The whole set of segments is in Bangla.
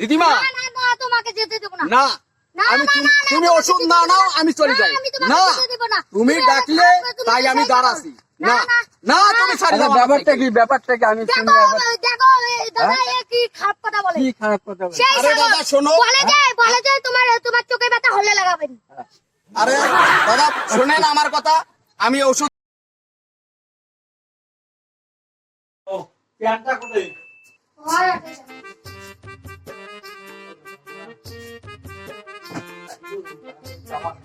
দিদিমা! না না না তোমাকে যেতে দেবো না। না আমি তুমি- ওষুধ না নাও আমি চলে যাই। না যেতে তুমি তুমি ডাকলে তাই আমি দাঁড়াছি। না না, তুমি ছাড়ি দাও ব্যাপারটা কি ব্যাপারটা কি? আমি শুনি দেখো একবার। দেখো এ দাদা এ কি খারাপ কথা বলে। কি খারাপ কথা বলে? আরে দাদা, শোনো। বলে যায় বলে যায় তোমার তোমার চোখে ব্যথা হলে লাগাবেন। আরে দাদা শোনেন আমার কথা। আমি ওষুধ প্যান্টটা কোথায়? 小花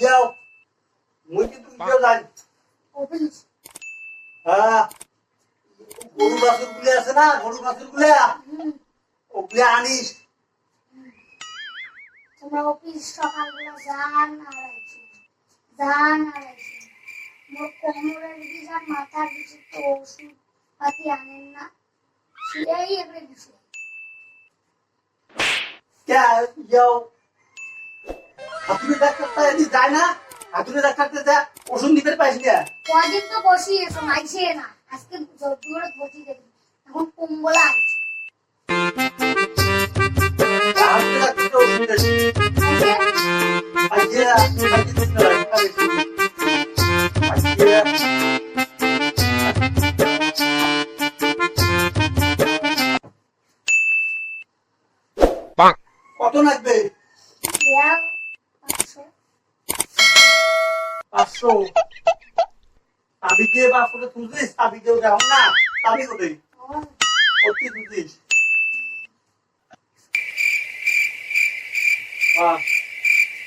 যাও মুই কিন্তু গিয়ে যাই হ্যাঁ গরু বাছুরগুলো আছে না গরু বাছুরগুলা ওগুলো আনিস তোমরা অফিস সকালবেলা যান আর আইছি যান আর আইছি মোর কোমরের দিকে আর মাথার দিকে তো ওষুধ পাতি আনেন না সেই এবারে দিছে কে যাও হাতুড়ি ডাক্তারটা এদিকে যায় না হাতুড়ি ডাক্তারতে যা ওষুধ নিতে পাইস না কয়দিন তো বসি এসো মাইছে না। আজকে জোর বসি দেবে এখন কুম্বলা আছে হাতুড়ি ডাক্তারটা ওষুধ দেয় আইছে? আজকে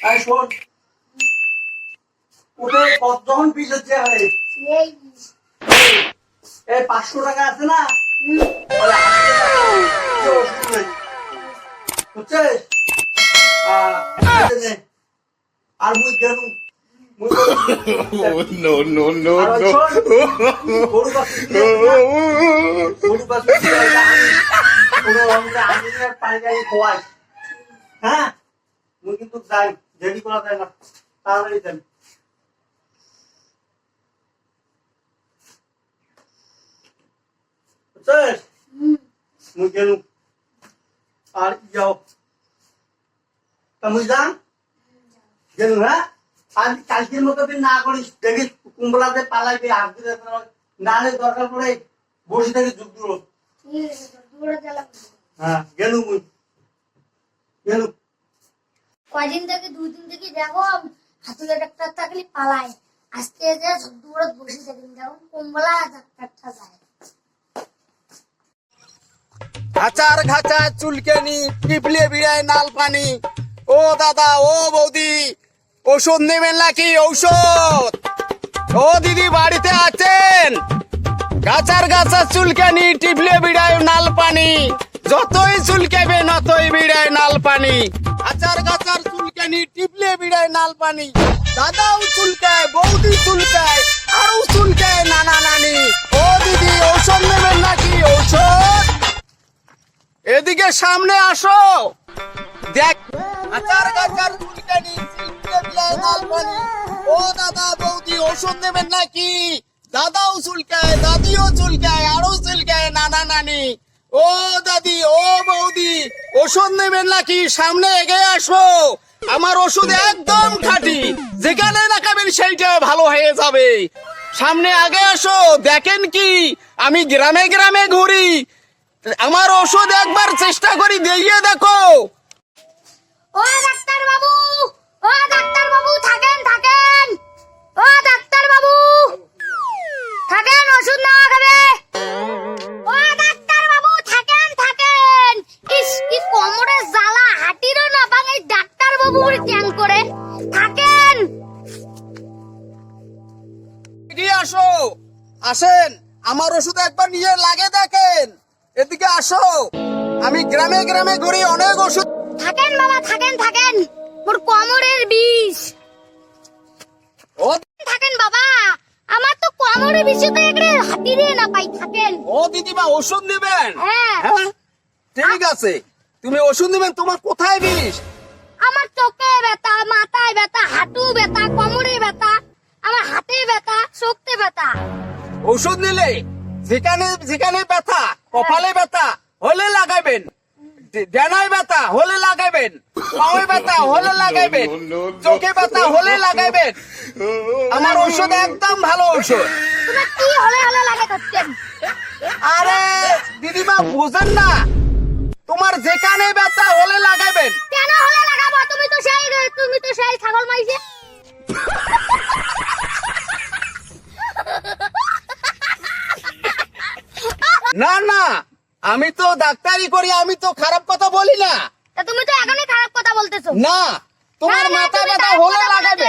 হ্যাঁ শোন ওটা যখন বিষ হচ্ছে এই। পাঁচশো টাকা আছে না। বুঝছিস। আর মুই মুই গেলু। no no no আর ওই শোন, গরু বাছুর দিয়ে না, গরু বাছুর দিয়ে আনি, কোনো রকমে আনি নিয়ে পানি টানি খোয়াই। হ্যাঁ মুই কিন্তু যাই দেরি করা যায় না তাড়াতাড়ি যাই বুঝছিস হুম, মুই গেলু আর যাও তা মুই যা গেলু হ্যাঁ আজ কালকের মতো তুই না করিস দেখি কুম্বলাতে পালাইবি হাত দিলে না হলে দরকার পড়ে বসে থেকে যুগ দূর হ্যাঁ গেলু মুই গেলু কয়দিন থেকে দুই দিন থেকে দেখো হাতুলে ডাক্তার থাকলে পালায়। আজকে যে দূরে বসে থাকেন দেখো কমলা ডাক্তারটা যায় ঘাচা চুলকেনি টিপলে বিড়ায় নাল পানি। ও দাদা ও বৌদি ওষুধ নেবেন নাকি? ঔষধ! ও, দিদি বাড়িতে আছেন? গাছার গাছা চুলকানি টিপলে বিড়ায় নাল পানি যতই চুলকাবে, নতই বিড়ায় নাল পানি আচার গাছার চুলকানি টিপলে বিড়ায় নাল পানি দাদাও চুলকায়, বৌদি চুলকায় আরও চুলকায় নানা নানি। ও, দিদি, ঔষধ নেবেন নাকি? ঔষধ? এদিকে সামনে আসো। দেখ। আচার গাচার চুলকানি চিলকে বিলায় পানি ও দাদা বৌদি, ওষুধ নেবেন নাকি? দাদাও চুলকায়, দাদিও চুলকায়, আরও চুলকায় নানা নানি। ও দাদি, ও বৌদি, ওষুধ নেবেন নাকি? সামনে এগিয়ে আসো। আমার ওষুধ একদম খাঁটি। যেখানে দেখাবেন সেইটা ভালো হয়ে যাবে। সামনে আগে আসো, দেখেন কি? আমি গ্রামে গ্রামে ঘুরি। আমার ওষুধ একবার চেষ্টা করি দিয়ে দেখো। ও ডাক্তার বাবু, ও ডাক্তার বাবু, থাকেন থাকেন। ও ডাক্তার বাবু, থাকেন, ওষুধ নেওয়া খাবে। ও ডাক্তার বাবু, থাকেন থাকেন। ইস, কি কোমরে জ্বালা, হাঁটিরও না ভাঙে ডাক্তার বাবুর ট্যাং করে। থাকেন। এগিয়ে আসো। আসেন, আমার ওষুধ একবার নিয়ে লাগে দেখেন। এদিকে আসো। আমি গ্রামে গ্রামে ঘুরি, অনেক ওষুধ থাকেন বাবা থাকেন থাকেন। মোর কোমরের বিষ। ও থাকেন বাবা। আমার তো কোমরের বিষে তো একটু হাতি দিয়ে না পাই থাকেন। ও দিদিমা ওষুধ নেবেন? হ্যাঁ। হ্যাঁ? ঠিক আছে। তুমি ওষুধ নেবেন তোমার কোথায় বিষ? আমার চোখে ব্যথা মাথায় ব্যথা হাঁটু ব্যথা কোমরে ব্যথা আমার হাতে ব্যথা শক্তি ব্যথা। ওষুধ নিলে যেখানে যেখানে ব্যথা কপালে ব্যথা হলে লাগাবেন। ডানায় ব্যথা হলে লাগাবেন পায়ে ব্যথা হলে লাগাবেন চোখে ব্যথা হলে লাগাবেন আমার ঔষধ একদম ভালো ঔষধ। কি হলে হলে লাগে আরে দিদিমা বুঝেন না। তোমার যেখানে ব্যথা হলে লাগাবেন কেন হলে লাগাবো? তুমি তো সেই তুমি তো সেই ছাগল মাইছে। না না। আমি তো ডাক্তারি করি আমি তো খারাপ কথা বলি না। তুমি তো এখনই খারাপ কথা বলতেছো। না তোমার মাথা ব্যথা হলে বলেছ।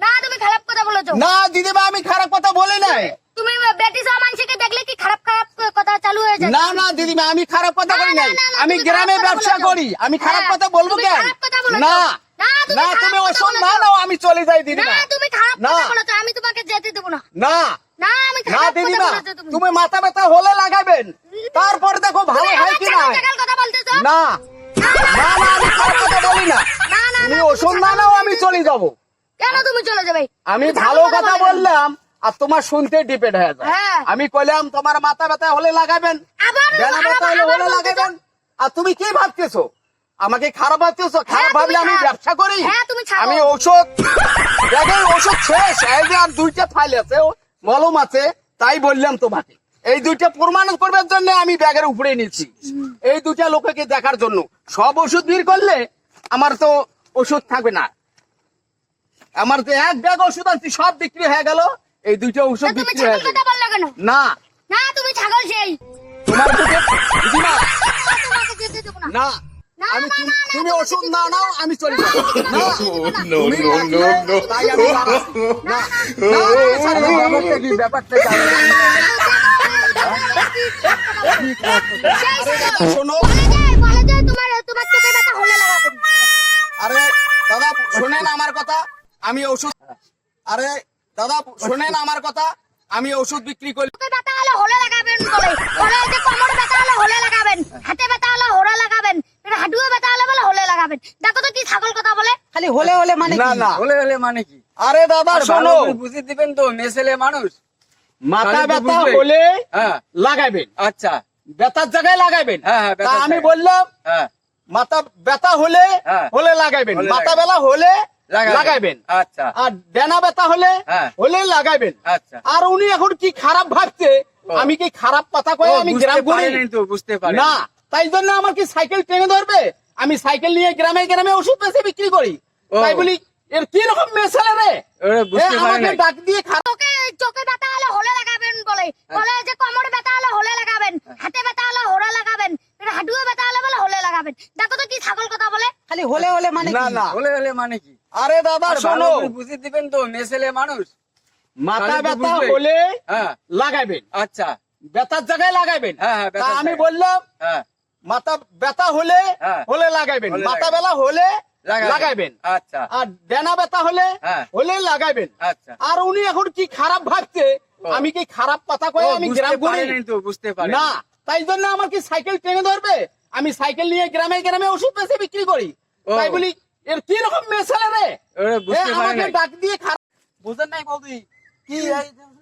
না তুমি খারাপ কথা বলেছ। না দিদিমা আমি খারাপ কথা বলি নাই। তুমি ব্রিটিশ মানুষকে দেখলে কি খারাপ খারাপ কথা চালু হয়ে যায় না না দিদিমা আমি খারাপ কথা বলি না, নাই। আমি গ্রামে ব্যবসা করি আমি খারাপ হ্যাঁ, কথা বলব কেন। না না, তুমি ওষুধ না নাও আমি চলে যাই দিদিমা। না তুমি খারাপ। কথা বলেছ আমি তোমাকে যেতে দেবো না। না। না আমি খারাপ কথা বলেছ তুমি। তুমি মাথা ব্যথা হলে লাগাবেন। তারপরে দেখো ভালো হয় কি না। না না না আমি খারাপ কথা বলি না। তুমি ওষুধ না নাও আমি চলে যাব। কেন তুমি চলে যাবে? আমি ভালো কথা বললাম আর তোমার শুনতে ডিপেন্ড হয়ে যায়। হ্যাঁ। আমি কইলাম তোমার মাথা ব্যথা হলে লাগাবেন আবার- ব্যথা হলে হলে লাগাবেন। আর তুমি কি ভাবতেছো? আমাকে খারাপ ভাবতেছো? খারাপ হ্যাঁ, ভাবলে আমি ব্যবসা করি? হ্যাঁ, তুমি আমি ঔষধ দেখেন ওষুধ শেষ। এই যে আর দুইটা ফাইল আছে মলম আছে তাই বললাম তোমাকে। এই দুইটা প্রমাণ করবার জন্য আমি ব্যাগের উপরে নিচ্ছি এই দুইটা লোককে দেখার জন্য সব ওষুধ বের করলে আমার তো ওষুধ থাকবে না আমার তো এক ব্যাগ ওষুধ আনছি সব বিক্রি হয়ে গেল এই দুইটা ওষুধ তুমি বিক্রি হয়ে গেল না না তুমি ছাগল সেই তোমার না আমি তুমি- ওষুধ না নাও আমি চলে যাব। ব্যাপারটা শোনো। বলে যায় তোমার তোমার চোখে ব্যথা হলে লাগাবেন আরে দাদা শোনেন আমার কথা আমি ওষুধ আরে দাদা শোনেন আমার কথা আমি ওষুধ বিক্রি করি। চোখে ব্যথা হলে হলে লাগাবেন বলে। বলে যে কোমরে ব্যথা হলে হলে লাগাবেন। হাতে ব্যথা হলে হলে লাগাবেন। এটা হাঁটুয়ে ব্যথা হলে বলে হলে লাগাবেন। দেখো তো কি ছাগল কথা বলে। খালি হলে হলে মানে কি? না। হলে হলে মানে কি? আরে দাদা শোনো। বুঝিয়ে দিবেন তো মেসেলে মানুষ। মাথা ব্যথা হলে হ্যাঁ। লাগাবেন আচ্ছা। ব্যথার জায়গায় লাগাবেন হ্যাঁ, হ্যাঁ, তা ব্যথার আমি বললাম হ্যাঁ। মাথা ব্যথা হলে হ্যাঁ। হলে লাগাবেন মাথা বেলা হলে লাগাবেন। আচ্ছা। আর ডেনা ব্যথা হলে হ্যাঁ। হলে লাগাবেন আচ্ছা। আর উনি এখন কি খারাপ ভাবছে আমি কি খারাপ কথা কয়ে আমি গ্রাম তো বুঝতে পারে না তাই জন্য আমার কি সাইকেল টেনে ধরবে? আমি সাইকেল নিয়ে গ্রামে গ্রামে ওষুধ বেশি বিক্রি করি। তাই বলি এর কি রকম মেশালে রে? আমাকে ডাক দিয়ে খারাপ চোখে ব্যথা হলে হলে লাগাবেন বলে। বলে যে কোমরে ব্যথা হলে হলে লাগাবেন হাতে ব্যথা হলে হলে লাগাবেন হাঁটুয়ে ব্যথা হলে বলে হলে লাগাবেন। দেখো তো কি ছাগল কথা বলে। খালি হলে হলে মানে না, না। হলে হলে মানে কি? আরে ভালো শোনো। বুঝিয়ে দিবেন তো মেসেলে মানুষ। মাথা খালি ব্যথা হলে হ্যাঁ। লাগাবেন আচ্ছা। ব্যথার জায়গায় লাগাবেন হ্যাঁ, হ্যাঁ, আমি বললাম হ্যাঁ। মাথা ব্যথা হলে হ্যাঁ। হলে লাগাবেন মাথা। বেলা হলে লাগাবেন। আচ্ছা। আর ডেনা ব্যথা হলে হ্যাঁ। হলে লাগাইবেন। আচ্ছা। আর উনি এখন কি খারাপ ভাবছে আমি কি খারাপ কথা কয়ে আমি বুঝতে গ্রাম করি বুঝতে পারি না তাই জন্য আমার কি সাইকেল টেনে ধরবে? আমি সাইকেল নিয়ে গ্রামে গ্রামে ওষুধ বেশি বিক্রি করি। তাই বলি এর কি রকম মেশালে রে? বুঝতে পারি আমাকে ডাক দিয়ে খারাপ বুঝেন নাই বৌদি কি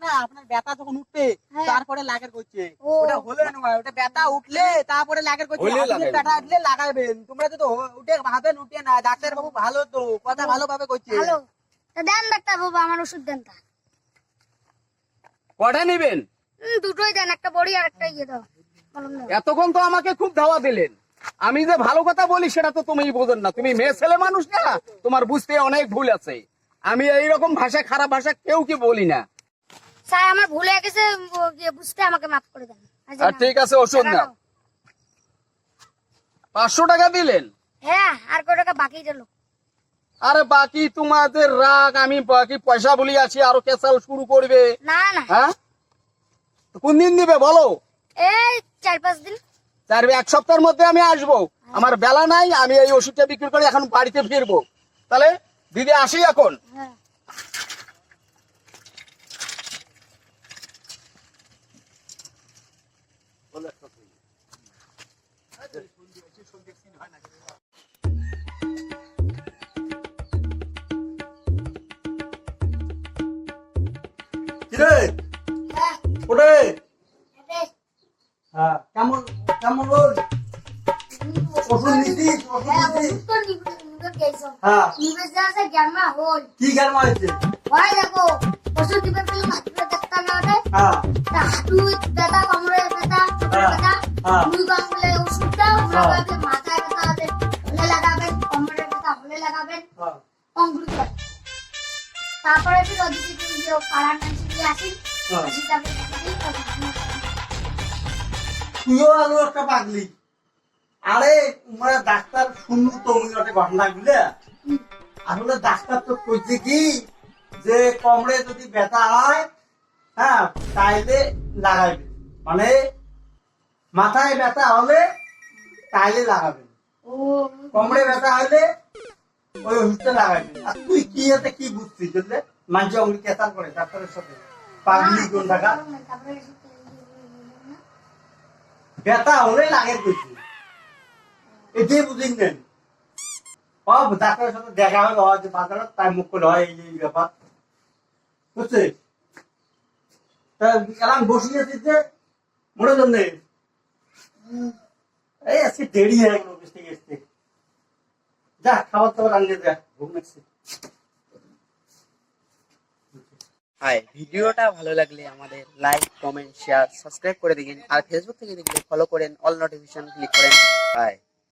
না আপনার ব্যথা যখন উঠবে হ্যাঁ। তারপরে লাগের করছে। ওটা হলে নয় ওটা ব্যথা উঠলে তারপরে লাগের করছে। হলে আপনি লাগাবেন। ব্যথা উঠলে লাগাবেন। তোমরা যদি উঠে ভাবেন উঠে না ডাক্তার বাবু ভালো তো কথা ভালোভাবে করছে। দেন ডাক্তার বাবু আমার ওষুধ দেন তা। কটা নিবেন? দুটোই দেন একটা বড়ি আর একটা ইয়ে দাও এতক্ষণ তো আমাকে খুব ধাওয়া দিলেন। আমি যে ভালো কথা বলি সেটা তো তুমি বোঝেন না। তুমি মেয়ে ছেলে মানুষ না তোমার বুঝতে অনেক ভুল আছে। আমি এইরকম ভাষা খারাপ ভাষা কেউ কি বলি না। স্যার আমার ভুল হয়ে গেছে বুঝতে আমাকে মাফ করে দেন। আজ আর ঠিক আছে ওষুধ না। পাঁচশো টাকা দিলেন? হ্যাঁ আর কয় টাকা বাকি গেল আরে বাকি তোমাদের রাগ আমি বাকি পয়সা বলি আছি আরও কেসাল শুরু করবে। না না। হ্যাঁ? তো কোন দিন দিবে বলো? এই চার পাঁচ দিন। চার এক সপ্তাহের মধ্যে আমি আসব। আমার বেলা নাই আমি এই ওষুধটা বিক্রি করে এখন বাড়িতে ফিরবো। তাহলে দিদি আসি এখন। হ্যাঁ। হ্যাঁ। হ্যাঁ কেমন কেমন ওষুধ নিছিস ওষুধ হ্যাঁ হ্যাঁ। গ্যামা হল কি হয়েছে? দেখো দিবে পেলে না ওঠে হ্যাঁ। তা কোমরে। দুই বাংলে মাথায় হলে লাগাবেন কোমরে হলে লাগাবেন তারপরে ফির ওদিকে তুমি যে পাড়ার নাম দিয়ে আসি হ্যাঁ। তুইও আলু একটা পাগলি আরে মানে ডাক্তার শুনলু তো একটা ঘটনা গুলে আসলে ডাক্তার তো কইছে কি? যে কমরে যদি ব্যথা হয় হ্যাঁ তাইলে লাগাইবে। মানে মাথায় ব্যথা হলে তাইলে লাগাবেন ও। কমরে ব্যথা হলে ওই ওষুধটা লাগাইবে। আর তুই কি এতে কি বুঝছিস বুঝলে? মানুষ অঙ্গি কেতার করে ডাক্তারের সাথে। পাগলি কোন টাকা ব্যথা হলে লাগে কইছি এটাই ডাক্তারের সাথে দেখা হলো যে তাই মুখ করে হয়, এই ব্যাপার। বুঝছে? এলাম মনে জন্য এই আজকে দেরি হয়ে গেল অফিস থেকে যা, খাবার দাবার আনলে যা ঘুম লাগছে। হাই ভিডিওটা ভালো লাগলে আমাদের লাইক কমেন্ট শেয়ার সাবস্ক্রাইব করে দিন আর ফেসবুক থেকে দেখলে ফলো করেন অল নোটিফিকেশন ক্লিক করেন। হাই